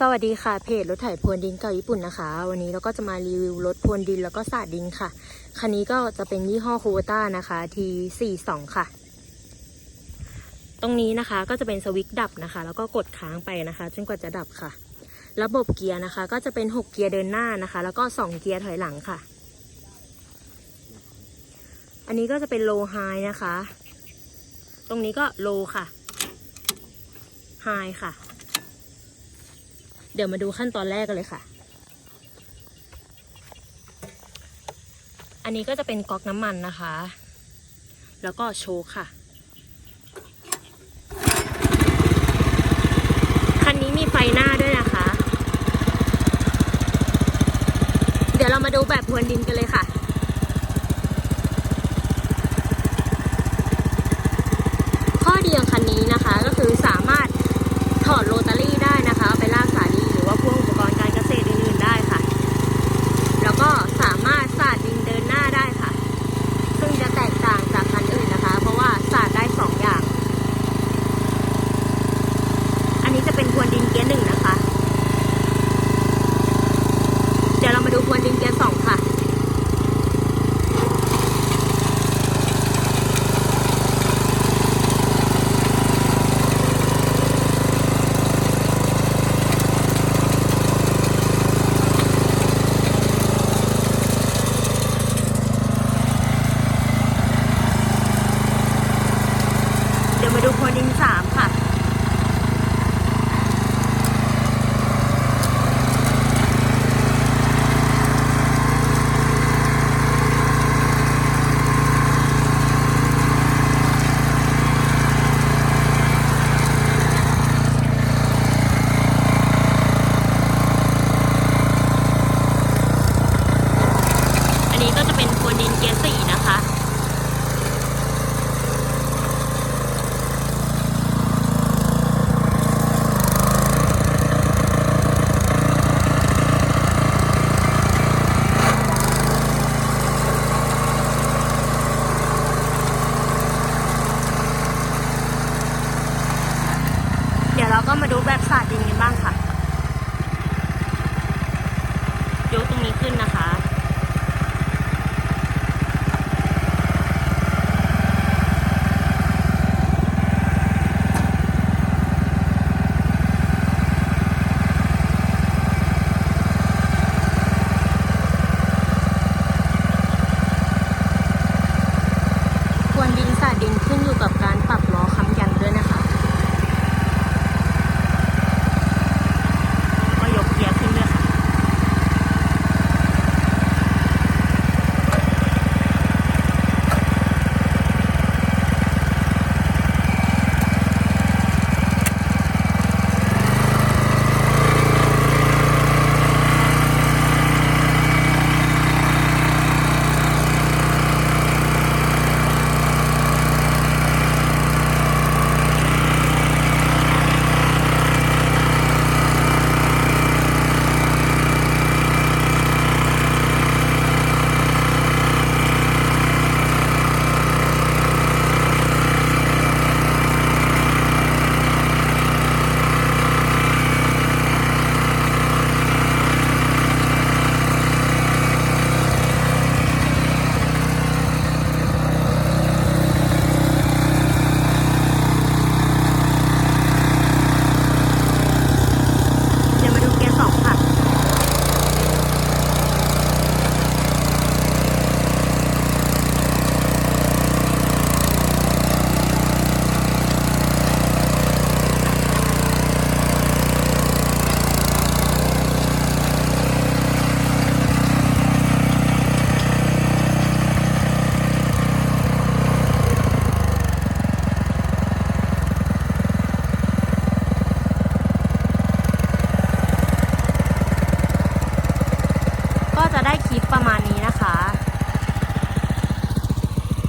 สวัสดีค่ะเพจรถไถพรวนดินเก่าญี่ปุ่นนะคะ วันนี้เราก็จะมารีวิวรถพรวนดินแล้วก็สาดดินค่ะ คันนี้ก็จะเป็นยี่ห้อโคโวต้านะคะ T42 ค่ะ ตรงนี้นะคะก็จะเป็นสวิตช์ดับนะคะ แล้วก็กดค้างไปนะคะจนกว่าจะดับค่ะ ระบบเกียร์นะคะ ก็จะเป็น 6 เกียร์เดินหน้านะคะ แล้วก็2เกียร์ถอยหลังค่ะ อันนี้ก็จะเป็นโลไฮนะคะ ตรงนี้ก็โลค่ะไฮค่ะ เดี๋ยวมาดูขั้นตอนแรกกันเลยค่ะ อันนี้ก็จะเป็นก๊อกน้ำมันนะคะ แล้วก็โชคค่ะ คันนี้มีไฟหน้าด้วยนะคะ เดี๋ยวเรามาดูแบบพรวนดินกันเลยค่ะ ข้อดีของคันนี้นะคะก็คือสามารถถอดโรตารี่ได้นะคะเอาไปลากสาลีหรือว่าพวกอุปกรณ์การเกษตรอื่นๆได้ค่ะ แล้วก็สามารถสาดดินเดินหน้าได้ค่ะ ซึ่งจะแตกต่างจากคันอื่นนะคะ เพราะว่าสาดได้สองอย่าง อันนี้จะเป็นพร วนดินเกียร์หนึ่งนะคะ เดี๋ยวเรามาดูพวนดินเกียร์สองค่ะเดี๋ยวมาดูพวดินสามค่ะ ก็จะเป็นพรวดินเกียร์สี่นะคะเดี๋ยวเราก็มาดูแบบสาดดินกันบ้าง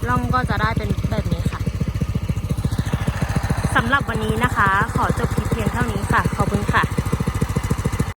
ล่องก็จะได้เป็นแบบนี้ค่ะสำหรับวันนี้นะคะ ขอจบคลิปเพียงเท่านี้ค่ะ ขอบคุณค่ะ